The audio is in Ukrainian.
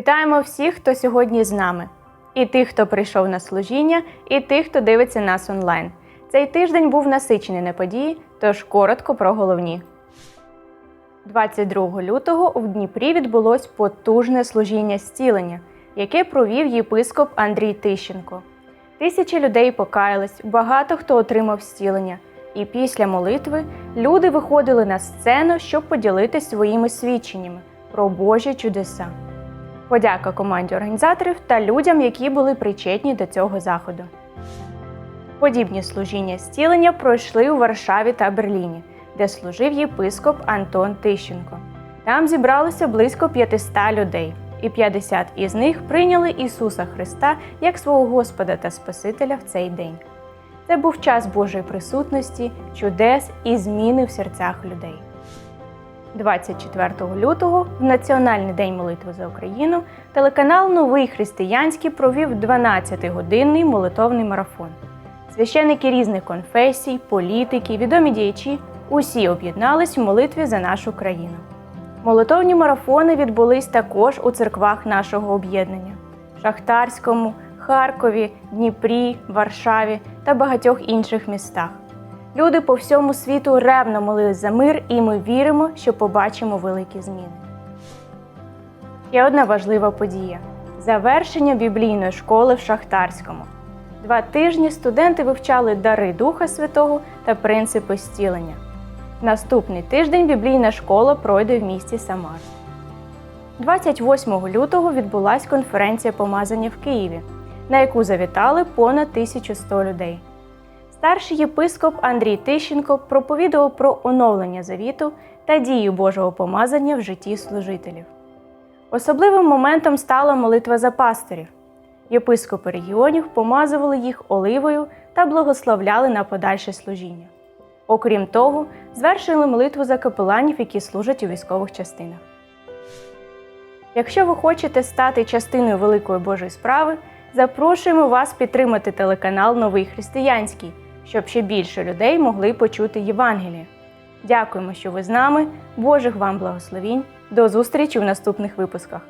Вітаємо всіх, хто сьогодні з нами, і тих, хто прийшов на служіння, і тих, хто дивиться нас онлайн. Цей тиждень був насичений на події, тож коротко про головні. 22 лютого в Дніпрі відбулось потужне служіння зцілення, яке провів єпископ Андрій Тищенко. Тисячі людей покаялись, багато хто отримав зцілення. І після молитви люди виходили на сцену, щоб поділитися своїми свідченнями про Божі чудеса. Подяка команді організаторів та людям, які були причетні до цього заходу. Подібні служіння зцілення пройшли у Варшаві та Берліні, де служив єпископ Антон Тищенко. Там зібралося близько 500 людей, і 50 із них прийняли Ісуса Христа як свого Господа та Спасителя в цей день. Це був час Божої присутності, чудес і зміни в серцях людей. 24 лютого, в Національний день молитви за Україну, телеканал Новий Християнський провів 12-годинний молитовний марафон. Священники різних конфесій, політики, відомі діячі усі об'єднались в молитві за нашу країну. Молитовні марафони відбулись також у церквах нашого об'єднання Шахтарському, Харкові, Дніпрі, Варшаві та багатьох інших містах. Люди по всьому світу ревно молились за мир, і ми віримо, що побачимо великі зміни. Ще одна важлива подія завершення біблійної школи в Шахтарському. Два тижні студенти вивчали дари Духа Святого та принципи зцілення. Наступний тиждень біблійна школа пройде в місті Самар. 28 лютого відбулася конференція помазання в Києві, на яку завітали понад 1100 людей. Старший єпископ Андрій Тищенко проповідував про оновлення завіту та дію Божого помазання в житті служителів. Особливим моментом стала молитва за пасторів. Єпископи регіонів помазували їх оливою та благословляли на подальше служіння. Окрім того, звершили молитву за капеланів, які служать у військових частинах. Якщо ви хочете стати частиною великої Божої справи, запрошуємо вас підтримати телеканал Новий Християнський, щоб ще більше людей могли почути Євангеліє. Дякуємо, що ви з нами. Божих вам благословінь. До зустрічі в наступних випусках.